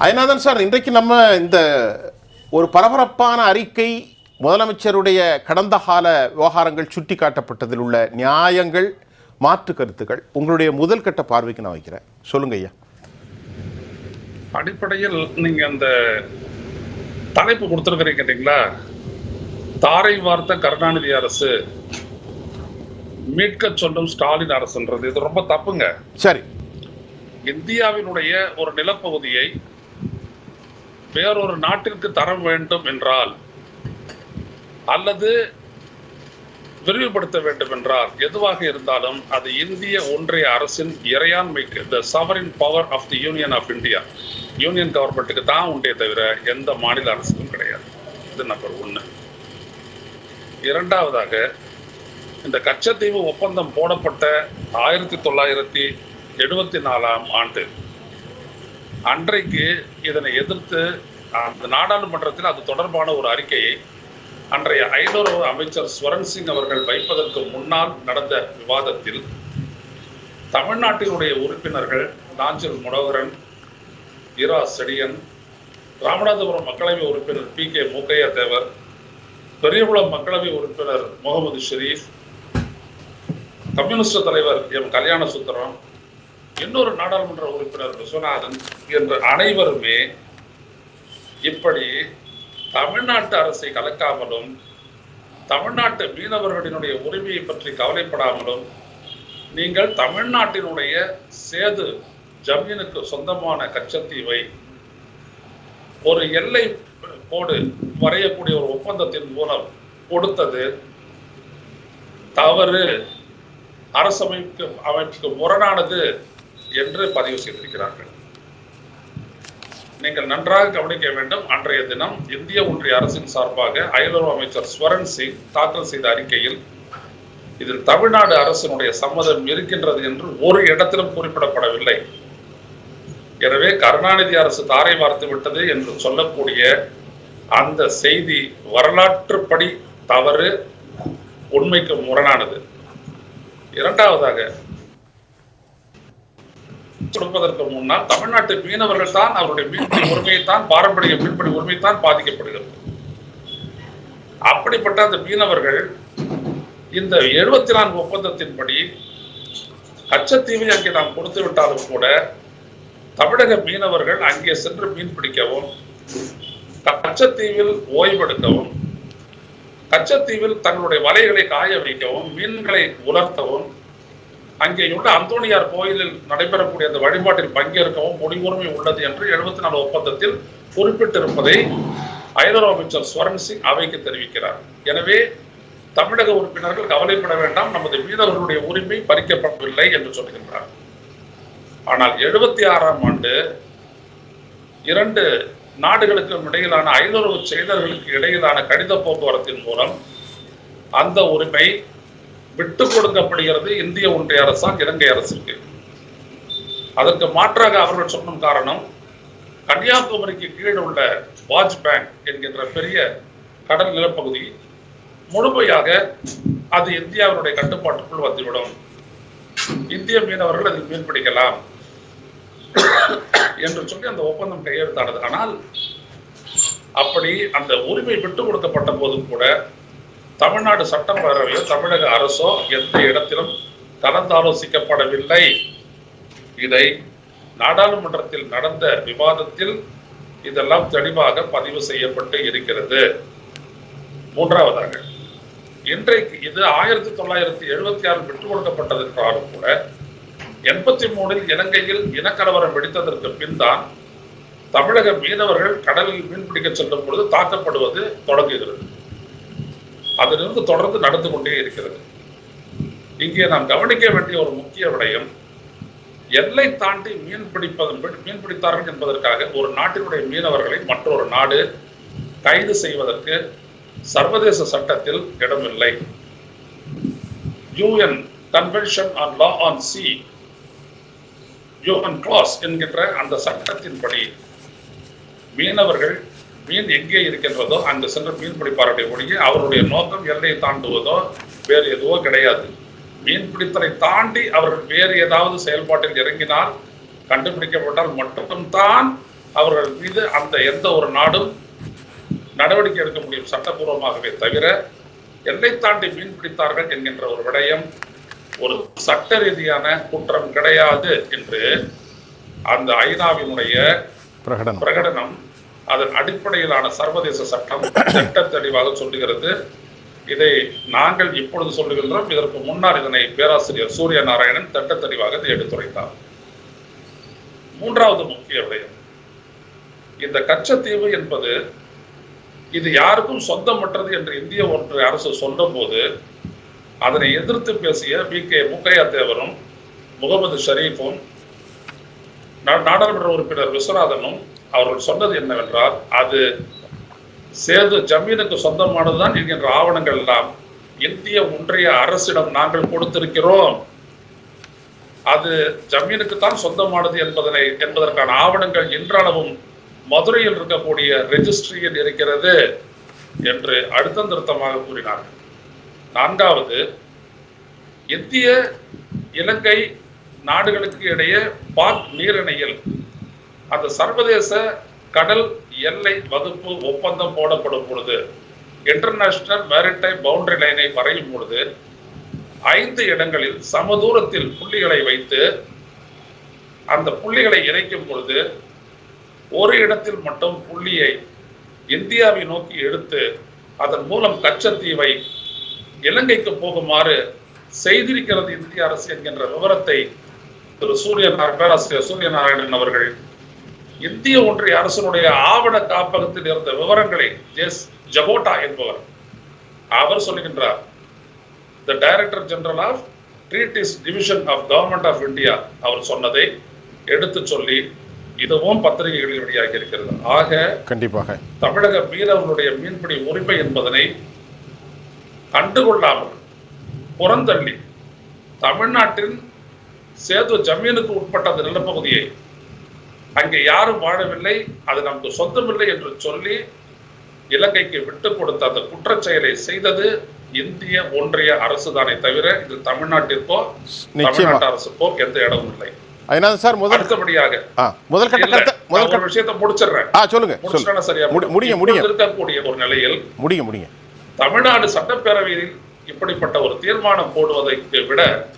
அதனால்தான் சார் இன்றைக்கு நம்ம இந்த ஒரு பரபரப்பான அறிக்கை முதலமைச்சருடைய கடந்த கால விவகாரங்கள் சுட்டி காட்டப்பட்டதில் உள்ள நியாயங்கள் மாற்று கருத்துக்கள் உங்களுடைய முதல் கட்ட பார்வைக்கு நான் வைக்கிறேன். சொல்லுங்க ஐயா. அடிப்படையில் நீங்க அந்த தலைப்பு கொடுத்துருக்கிறீங்க இல்லைங்களா தாரை வார்த்த கருணாநிதி அரசு மீட்க சொல்லும் ஸ்டாலின் அரசுன்றது. இது ரொம்ப தப்புங்க. சரி. இந்தியாவினுடைய ஒரு நிலப்பகுதியை வேறொரு நாட்டிற்கு தர வேண்டும் என்றால் அல்லது விரிவுபடுத்த வேண்டும் என்றால் எதுவாக இருந்தாலும் அது இந்திய ஒன்றிய அரசின் இறையாண்மைக்கு the sovereign power of the union of India union கவர்மெண்ட்டுக்கு தான் உண்டே தவிர எந்த மாநில அரசுக்கும் கிடையாது. இது நம்பர் ஒன்று இரண்டாவதாக இந்த கச்சத்தீவு ஒப்பந்தம் போடப்பட்ட ஆயிரத்தி தொள்ளாயிரத்தி எழுபத்தி நாலாம் ஆண்டு அன்றைக்கு இதனை எதிர்த்து அந்த நாடாளுமன்றத்தில் அது தொடர்பான ஒரு அறிக்கையை அன்றைய ஐநூறு அமைச்சர் ஸ்வரன் சிங் அவர்கள் வைப்பதற்கு முன்னால் நடந்த விவாதத்தில் தமிழ்நாட்டினுடைய உறுப்பினர்கள் நாஞ்சில் முனோகரன் இரா செடியன் ராமநாதபுரம் மக்களவை உறுப்பினர் பி கே மூக்கையா தேவர் பெரியகுளம் மக்களவை உறுப்பினர் முகமது ஷெரீப் கம்யூனிஸ்ட் தலைவர் எம் கல்யாண சுந்தரம் இன்னொரு நாடாளுமன்ற உறுப்பினர் விஸ்வநாதன் என்ற அனைவருமே இப்படி தமிழ்நாட்டு அரசை கலக்காமலும் தமிழ்நாட்டு மீனவர்களினுடைய உரிமையை பற்றி கவலைப்படாமலும் நீங்கள் தமிழ்நாட்டினுடைய சேது ஜமீனுக்கு சொந்தமான கச்சத்தீவை ஒரு எல்லை கோடு வரையக்கூடிய ஒரு ஒப்பந்தத்தின் மூலம் கொடுத்தது. தவறு. அரசமைப்பு அமைப்புக்கு முரணானது. என்று பதிவு செய்திருக்கிறார்கள். நீங்கள் நன்றாக கவனிக்க வேண்டும் அன்றைய தினம் இந்திய ஒன்றிய அரசின் சார்பாக அயலுறவு அமைச்சர் ஸ்வரன் சிங் தாக்கல் செய்த அறிக்கையில் இதில் தமிழ்நாடு அரசினுடைய சம்மதம் இருக்கின்றது என்று ஒரு இடத்திலும் குறிப்பிடப்படவில்லை. எனவே கருணாநிதி அரசு தாரை வார்த்து விட்டது என்று சொல்லக்கூடிய அந்த செய்தி வரலாற்றுப்படி தவறு உண்மைக்கு முரணானது. இரண்டாவதாக கொடுப்பதற்கு முன்னால் தமிழ்நாட்டு மீனவர்கள் தான் அவருடைய மீன்பிடி உரிமையை தான் பாரம்பரிய மீன்பிடி உரிமை தான் பாதிக்கப்படுகிறது. அப்படிப்பட்ட அந்த மீனவர்கள் இந்த எழுபத்தி நான்கு ஒப்பந்தத்தின்படி கச்சத்தீவை அங்கே நாம் கொடுத்து விட்டாலும் கூட தமிழக மீனவர்கள் அங்கே சென்று மீன் பிடிக்கவும் கச்சத்தீவில் ஓய்வெடுக்கவும் கச்சத்தீவில் தங்களுடைய வலைகளை காய வைக்கவும் மீன்களை உலர்த்தவும் அங்கே உள்ள அந்தோணியார் கோயிலில் நடைபெறக்கூடிய அந்த வழிபாட்டில் பங்கேற்கவும் முடிவுரிமை உள்ளது என்று எழுபத்தி நாலு ஒப்பந்தத்தில் குறிப்பிட்டிருப்பதை ஐநூறு அமைச்சர் ஸ்வரன் சிங் அவைக்கு தெரிவிக்கிறார். எனவே தமிழக உறுப்பினர்கள் கவலைப்பட வேண்டாம். நமது வீரர்களுடைய உரிமை பறிக்கப்படவில்லை என்று சொல்கின்றார். ஆனால் எழுபத்தி ஆறாம் ஆண்டு இரண்டு நாடுகளுக்கும் இடையிலான ஐநூறு செயலர்களுக்கு இடையிலான கடித போக்குவரத்தின் மூலம் அந்த உரிமை விட்டு கொடுக்கப்படுகிறது இந்திய ஒன்றிய அரசால் இலங்கை அரசுக்கு. அதற்கு மாற்றாக அவர்கள் சொன்னும் காரணம் கன்னியாகுமரிக்கு கீழ் உள்ள வாஜ் பேங்க் என்கின்ற பெரிய கடல் நிலப்பகுதி முழுமையாக அது இந்தியாவினுடைய கட்டுப்பாட்டுக்குள் வந்துவிடும். இந்திய மீனவர்கள் அதில் மீன் பிடிக்கலாம் என்று சொல்லி அந்த ஒப்பந்தம் கையெழுத்தானது. ஆனால் அப்படி அந்த உரிமை விட்டு கொடுக்கப்பட்ட போதும் கூட தமிழ்நாடு சட்டப்பேரவையோ தமிழக அரசோ எந்த இடத்திலும் கலந்தாலோசிக்கப்படவில்லை இதை நாடாளுமன்றத்தில் நடந்த விவாதத்தில் இதெல்லாம் தெளிவாக பதிவு செய்யப்பட்டு இருக்கிறது. மூன்றாவதாக இன்றைக்கு இது ஆயிரத்தி தொள்ளாயிரத்தி எழுபத்தி ஆறில் விட்டுக் கொடுக்கப்பட்டது என்றாலும் கூட எண்பத்தி மூணில் இலங்கையில் இனக்கலவரம் வெடித்ததற்கு பின் தான் தமிழக மீனவர்கள் கடலில் மீன்பிடிக்க செல்லும் பொழுது தாக்கப்படுவது தொடங்குகிறது. அதிலிருந்து தொடர்ந்து நடந்து கொண்டே இருக்கிறது. இங்கே நாம் கவனிக்க வேண்டிய ஒரு முக்கிய விடயம் எல்லை தாண்டி மீன் பிடிப்பதன் மீன் பிடித்தார்கள் என்பதற்காக ஒரு நாட்டினுடைய மீனவர்களை மற்றொரு நாடு கைது செய்வதற்கு சர்வதேச சட்டத்தில் இடமில்லை. UN convention on law on sea UN clause என்கின்ற அந்த சட்டத்தின்படி மீனவர்கள் மீன் எங்கே இருக்கின்றதோ அங்கு சென்று மீன் பிடிப்பாருடைய ஒழிய அவருடைய நோக்கம் எல்லையை தாண்டுவதோ வேறு எதுவோ கிடையாது. மீன் பிடித்தலை தாண்டி அவர்கள் வேறு ஏதாவது செயல்பாட்டில் இறங்கினால் கண்டுபிடிக்கப்பட்டால் மட்டும்தான் அவர்கள் மீது அந்த எந்த ஒரு நாடும் நடவடிக்கை எடுக்க முடியும் சட்டப்பூர்வமாகவே தவிர எல்லை தாண்டி மீன் பிடித்தார்கள் என்கின்ற ஒரு விடயம் ஒரு சட்ட ரீதியான குற்றம் கிடையாது என்று அந்த ஐநாவினுடைய பிரகடனம். பிரகடனம் அதன் அடிப்படையிலான சர்வதேச சட்டம் சட்ட தெளிவாக சொல்லுகிறது. இதை நாங்கள் இப்பொழுது சொல்லுகின்றோம். இதற்கு முன்னால் இதனை பேராசிரியர் சூரிய நாராயணன் திட்ட தெளிவாக இதை எடுத்துரைத்தார். மூன்றாவது முக்கிய விடயம். இந்த கச்சத்தீவு என்பது இது யாருக்கும் சொந்தமற்றது என்று இந்திய ஒன்றிய அரசு சொல்லும்போது அதனை எதிர்த்து பேசிய வி. கே. முக்கையா தேவரும் முகமது ஷரீஃபும் நாடாளுமன்ற உறுப்பினர் விஸ்வநாதனும் அவர்கள் சொன்னது என்னவென்றால் அது சேது ஜமீனுக்கு சொந்தமானதுதான் இருக்கின்ற ஆவணங்கள் எல்லாம். இந்திய ஒன்றிய அரசிடம் நாங்கள் கொடுத்திருக்கிறோம். அது ஜமீனுக்கு தான் சொந்தமானது என்பதனை என்பதற்கான ஆவணங்கள் இன்றளவும் மதுரையில் இருக்கக்கூடிய ரெஜிஸ்ட்ரியில் இருக்கிறது என்று அழுத்தம் திருத்தமாக கூறினார்கள். நான்காவது இந்திய இலங்கை நாடுகளுக்கு இடையே பாக் நீரிணையில் அந்த சர்வதேச கடல் எல்லை வகுப்பு ஒப்பந்தம் போடப்படும் பொழுது இன்டர்நேஷனல் மேரிடைம் பவுண்டரி லைனை வரையும் பொழுது ஐந்து இடங்களில் சமதூரத்தில் புள்ளிகளை வைத்து அந்த புள்ளிகளை இணைக்கும் பொழுது ஒரு இடத்தில் மட்டும் புள்ளியை இந்தியாவை நோக்கி எடுத்து அதன் மூலம் கச்சத்தீவை இலங்கைக்கு போகுமாறு செய்திருக்கிறது இந்திய அரசு என்கின்ற விவரத்தை திரு சூரிய பேராசிரியர் சூரிய நாராயணன் அவர்கள் இந்திய ஒன்றிய அரசனுடைய ஆவண காப்பகத்தில் இருந்த விவரங்களை ஜெஸ் ஜகோட்டா என்பவர் அவர் சொல்லுகின்றார் the director general of treaties division of government of India அவர் சொன்னதை எடுத்து சொல்லி இதுவும் பத்திரிகைகளில் வெளியாகி இருக்கிறது. ஆக கண்டிப்பாக. தமிழக மீனவர்களுடைய மீன்பிடி உரிமை என்பதனை கண்டுகொள்ளாமல் புறந்தள்ளி தமிழ்நாட்டின் சேது ஜமீனுக்கு உட்பட்ட அந்த நிலப்பகுதியை அங்கே யாரும் வாழவில்லை அது நமக்கு சொந்தமில்லை என்று சொல்லி இலங்கைக்கு விட்டு கொடுத்த அந்த குற்றச் செயலை செய்தது இந்திய ஒன்றிய அரசுதானே தவிர இது தமிழ்நாட்டிற்கோ தமிழ்நாட்டு அரசுக்கோ எந்த இடமும் இல்லை. சார் முதல் அடுத்தபடியாக. ஆ முதல் கட்ட இல்ல, கருத்தை நான் முதல் ஒரு கட்ட விஷயத்தை முடிச்சிடுறேன். சொல்லுங்க சரியா முடி- போயிடும். முடிங்க, இப்பொழுது முடிங்க. இருக்கக்கூடிய ஒரு நிலையில் முடிங்க முடிங்க தமிழ்நாடு சட்டப்பேரவையில் இப்படிப்பட்ட ஒரு தீர்மானம் போடுவதற்கு விட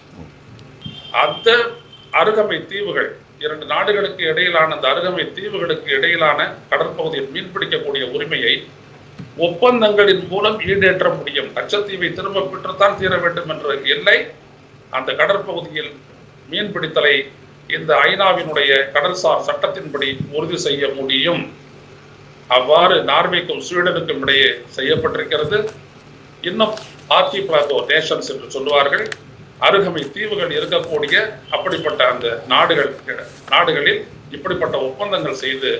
அந்த அருகமை தீவுகள் இரண்டு நாடுகளுக்கு இடையிலான அந்த அருகமை தீவுகளுக்கு இடையிலான கடற்பகுதியில் மீன்பிடிக்கக்கூடிய உரிமையை ஒப்பந்தங்களின் மூலம் ஈடேற்ற முடியும். கச்சத்தீவை திரும்ப பெற்றுத்தான் தீர வேண்டும் என்ற எல்லை அந்த கடற்பகுதியில் மீன்பிடித்தலை இந்த ஐநாவினுடைய கடல்சார் சட்டத்தின்படி உறுதி செய்ய முடியும். அவ்வாறு நார்வேக்கும் ஸ்வீடனுக்கும் இடையே செய்யப்பட்டிருக்கிறது. இன்னும் ஆர்டிபிளாகோ நேஷன்ஸ் என்று சொல்லுவார்கள். அருகமை தீவுகள் இருக்கக்கூடிய அப்படிப்பட்ட அந்த நாடுகள் நாடுகளில் இப்படிப்பட்ட ஒப்பந்தங்கள் செய்து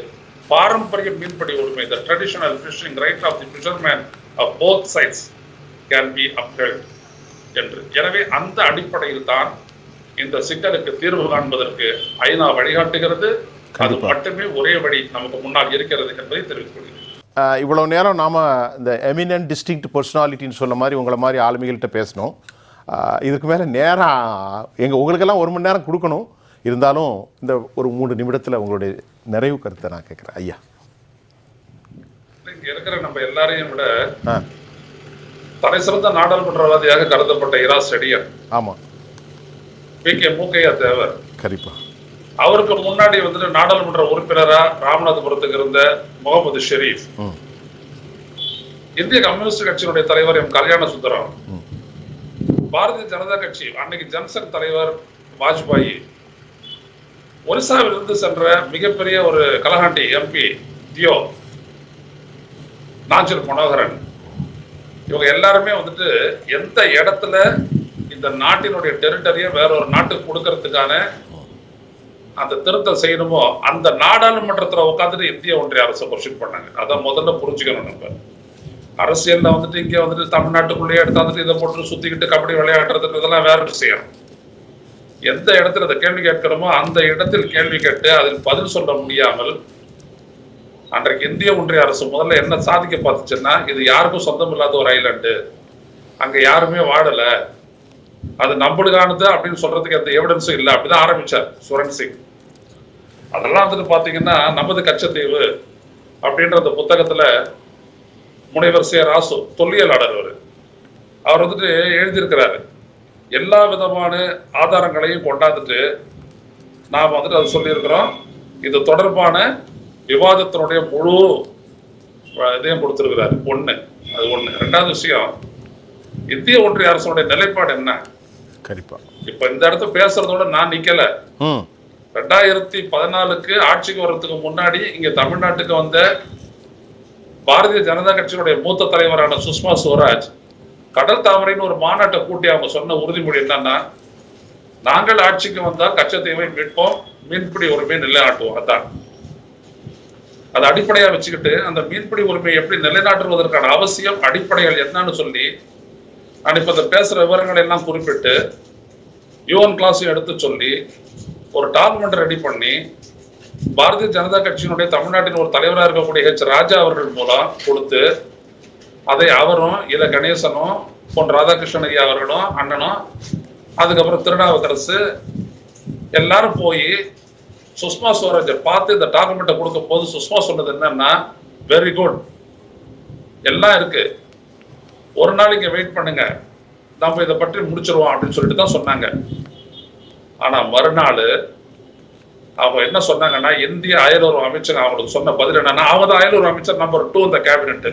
பாரம்பரிய மீன்பிடி உரிமை the traditional fishing right of the fishermen of both sides can be upheld என்று. எனவே அந்த அடிப்படையில் தான் இந்த சிக்கலுக்கு தீர்வு காண்பதற்கு ஐநா வழிகாட்டுகிறது. அது. மட்டுமே ஒரே வழி நமக்கு முன்னால் இருக்கிறது என்பதை தெரிவித்துக் கொள்கிறேன் இவ்வளவு நேரம் நாம் இந்த எமினன்ட் டிஸ்டிங்க்ட் பர்சனாலிட்டின்னு சொன்ன மாதிரி உங்களை மாதிரி ஆளுமைகள்கிட்ட பேசணும். இதுக்கு மேலே நேரம் எங்கள் உங்களுக்கெல்லாம் ஒரு மணி நேரம் கொடுக்கணும். இருந்தாலும் இந்த ஒரு மூணு நிமிடத்தில் உங்களுடைய நிறைவு கருத்தை நான் கேட்குறேன் ஐயா. இருக்கிற நம்ம எல்லாரையும் விட தலை சிறந்த நாடாளுமன்றவாதியாக கருதப்பட்ட இரா செடியன். ஆமாம் பி. கே. மூக்கையா தேவர். கண்டிப்பா அவருக்கு முன்னாடி வந்துட்டு நாடாளுமன்ற உறுப்பினரா ராமநாதபுரத்துக்கு இருந்த முகமது ஷெரீப். இந்திய கம்யூனிஸ்ட் கட்சியினுடைய தலைவர் எம். கல்யாண சுந்தரம். பாரதிய ஜனதா கட்சி அன்னைக்கு ஜன்சங் தலைவர் வாஜ்பாயி ஒரிசாவிலிருந்து சென்ற மிகப்பெரிய ஒரு கலஹாண்டி எம்பி தியோ நாஞ்சல் மனோகரன். இவங்க எல்லாருமே வந்துட்டு எந்த இடத்துல இந்த நாட்டினுடைய டெரிட்டரியை வேற ஒரு நாட்டுக்கு கொடுக்கறதுக்கான அந்த திருத்தம் செய்யணுமோ அந்த நாடாளுமன்றத்தில் உட்காந்துட்டு இந்திய ஒன்றிய அரசை கொஸ்டின் பண்ணாங்க. அதை முதல்ல புரிஞ்சுக்கணும் நம்ம. அரசியல்ல வந்துட்டு இங்க வந்துட்டு தமிழ்நாட்டுக்குள்ளேயே எடுத்தாந்துட்டு இதை போட்டு சுத்திக்கிட்டு கபடி விளையாடுறது இதெல்லாம் வேற விஷயம். எந்த இடத்துல அதை கேள்வி கேட்கிறோமோ அந்த இடத்தில் கேள்வி கேட்டு அதில் பதில் சொல்ல முடியாமல் அன்றைக்கு இந்திய ஒன்றிய அரசு முதல்ல என்ன சாதிக்க பார்த்துச்சுன்னா இது யாருக்கும் சொந்தம் இல்லாத ஒரு ஐலாண்டு அங்க யாருமே வாழலை அது நம்மளுக்கானது அப்படின்னு சொல்றதுக்கு எந்த எவிடன்ஸும் இல்லை. அப்படிதான் ஆரம்பிச்சார் சுரன் சிங். அதெல்லாம் வந்துட்டு பாத்தீங்கன்னா நமது கச்சத்தீவு அப்படின்ற அந்த புத்தகத்துல முனைவர் சே ராசு தொல்லியலாளர் அவர் அவர் வந்துட்டு எழுதியிருக்கிறாரு. எல்லா விதமான ஆதாரங்களையும் கொண்டாந்துட்டு நாம் வந்துட்டு அது சொல்லியிருக்கிறோம். இது தொடர்பான விவாதத்தினுடைய முழு இதையும் கொடுத்திருக்கிறாரு. ஒண்ணு. அது ஒண்ணு. ரெண்டாவது விஷயம் இந்திய ஒன்றிய அரசுடைய நிலைப்பாடு என்ன? கண்டிப்பா. இப்ப இந்த இடத்த பேசுறதோட நான் நிக்கல. ரெண்டாயிரத்தி பதினாலுக்கு ஆட்சிக்கு வர்றதுக்கு முன்னாடி இங்க தமிழ்நாட்டுக்கு வந்த பாரதிய ஜனதா கட்சியினுடைய மூத்த தலைவரான சுஷ்மா ஸ்வராஜ் கடல் தாமரைன்னு ஒரு மாநாட்டை கூட்டி அவங்க சொன்ன உறுதிமொழி என்னன்னா நாங்கள் ஆட்சிக்கு வந்தால் கச்சத்தீவை மீட்போம் மீன்பிடி உரிமை நிலைநாட்டுவோம். அதான். அதை அடிப்படையா வச்சுக்கிட்டு அந்த மீன்பிடி உரிமையை எப்படி நிலைநாட்டுவதற்கான அவசியம் அடிப்படைகள் என்னன்னு சொல்லி நான் இப்ப இந்த பேசுற விவரங்களை எல்லாம் குறிப்பிட்டு யுவன் கிளாஸையும் எடுத்து சொல்லி ஒரு டாக்குமெண்ட் ரெடி பண்ணி பாரதிய ஜனதா கட்சியினுடைய தமிழ்நாட்டின் ஒரு தலைவராக இருக்கக்கூடிய ஹெச் ராஜா அவர்கள் மூலம் கொடுத்து அதை அவரும் இல கணேசனும் பொன் ராதாகிருஷ்ணன் ஐயா அவர்களும் அண்ணனும் அதுக்கப்புறம் திருநாவுக்கரசு எல்லாரும் போய் சுஷ்மா ஸ்வராஜை பார்த்து இந்த டாக்குமெண்ட்டை கொடுக்கும் போது சுஷ்மா சொன்னது என்னன்னா வெரி குட் எல்லாம் இருக்கு. ஒரு நாளைக்கு வெயிட் பண்ணுங்க. நம்ம இதை பற்றி முடிச்சிருவோம் அப்படின்னு சொல்லிட்டு தான் சொன்னாங்க. ஆனா மறுநாள் அவங்க என்ன சொன்னாங்கன்னா இந்திய அயலுறவு அமைச்சர் அவங்களுக்கு சொன்ன பதில் என்னன்னா அவங்க தான் அயலுறவு அமைச்சர் நம்பர் டூ இந்த கேபினெட்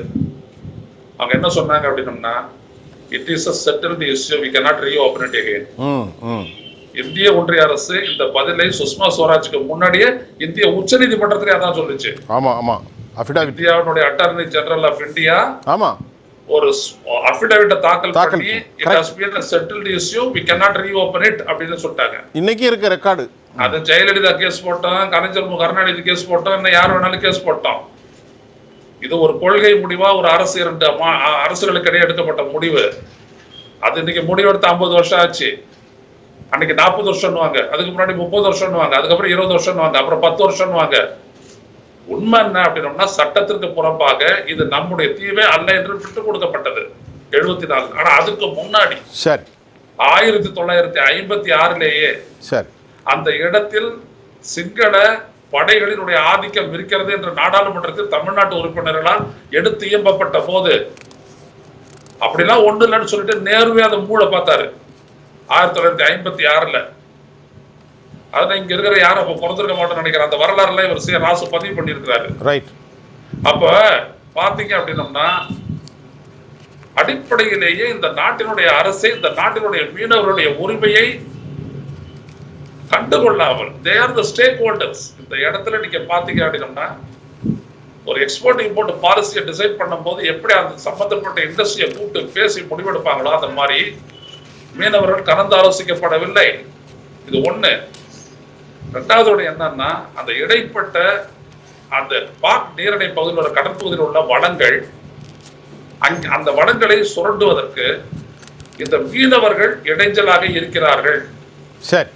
அவங்க என்ன சொன்னாங்க அப்படின்னம்னா it is a settled issue we cannot reopen it again. ம் ம். இந்திய ஒன்றிய அரசு இந்த பதிலை சுஷ்மா ஸ்வராஜுக்கு முன்னாடியே இந்திய உச்சநீதிமன்றத்திலே அதான் சொல்லுச்சு. ஆமா ஆமா. இந்தியாவுடைய அட்டார்னி ஜெனரல் ஆஃப் இந்தியா ஆமா. ஒரு அஃபிடவிட்ட தாக்கல் பண்ணி. It has been settled issue we cannot reopen it. அப்படின்னு சொல்லிட்டாங்க. இன்னைக்கு இருக்க ரெக்கார்டு அது ஜெயலலிதா கேஸ் போட்டோம் கலைஞர் கருணாநிதி கேஸ் போட்டோம் இன்னும் யார் வேணாலும் கேஸ் போட்டோம் இது ஒரு கொள்கை முடிவா ஒரு அரசு இரண்டு அரசுகளுக்கு இடையே எடுக்கப்பட்ட முடிவு. அது இன்னைக்கு முடிவெடுத்து ஐம்பது வருஷம் ஆச்சு. அன்னைக்கு நாற்பது வருஷம்னுவாங்க. அதுக்கு முன்னாடி முப்பது வருஷம்னுவாங்க. அதுக்கப்புறம் இருபது வருஷம்னுவாங்க. அப்புறம் பத்து வருஷம்னுவாங்க. உண்மை என்ன அப்படின்னோம்னா சட்டத்திற்கு புறம்பாக இது நம்முடைய தீவே அல்ல என்று விட்டுக் கொடுக்கப்பட்டது. எழுபத்தி நாலு. ஆனா அதுக்கு முன்னாடி சரி. ஆயிரத்தி தொள்ளாயிரத்தி ஐம்பத்தி ஆறிலேயே சரி. அந்த இடத்தில் சிங்கள படைகளினுடைய ஆதிக்கம் இருக்கிறது என்ற நாடாளுமன்றத்தில் தமிழ்நாட்டு உறுப்பினர்களால் எடுத்து இயம்பப்பட்ட போது அப்படிலாம் ஒண்ணு இல்லைன்னு சொல்லிட்டு நேருவே அதை மூளை பார்த்தாரு. ஆயிரத்தி தொள்ளாயிரத்தி ஐம்பத்தி ஆறுல. அதுல இங்க இருக்கிற யாரும் அப்ப பிறந்திருக்க மாட்டோம்னு நினைக்கிறேன். அந்த வரலாறுல இவர் சே. ராசு பதிவு பண்ணியிருக்கிறாரு. ரைட் அப்ப பாத்தீங்க அப்படின்னம்னா அடிப்படையிலேயே இந்த நாட்டினுடைய அரசே இந்த நாட்டினுடைய மீனவர்களுடைய உரிமையை கண்டுகொள்ளாமல் they are the stack holders இந்த இடத்துல நீங்க பாத்தீங்க அப்படின்னா ஒரு எக்ஸ்போர்ட் இம்போர்ட் பாலிசியை டிசைட் பண்ணும்போது எப்படி அந்த சம்பந்தப்பட்ட இண்டஸ்ட்ரியை கூப்பிட்டு பேசி முடிவெடுப்பாங்களோ அந்த மாதிரி மீனவர்கள் கலந்து ஆலோசிக்கப்படவில்லை. இது ஒண்ணு. ரெண்டாவது என்னன்னா அந்த இடைப்பட்ட அந்த பாக் நீரணை பகுதியில் உள்ள கடற்பகுதியில் உள்ள வளங்கள் அந்த வளங்களை சுரண்டுவதற்கு இந்த மீனவர்கள் இடைஞ்சலாக இருக்கிறார்கள். சரி.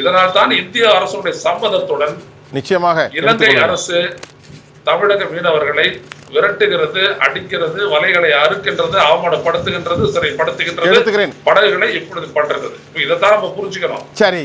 இதனால் தான் இந்திய அரசுடைய சம்மதத்துடன் நிச்சயமாக இலங்கை. அரசு தமிழக மீனவர்களை விரட்டுகிறது அடிக்கிறது வலைகளை அறுக்கின்றது அவமானப்படுத்துகின்றது சிறைப்படுத்துகின்றது படகுகளை இப்பொழுது பண்றது. இதைத்தான் நம்ம புரிஞ்சுக்கணும். சரி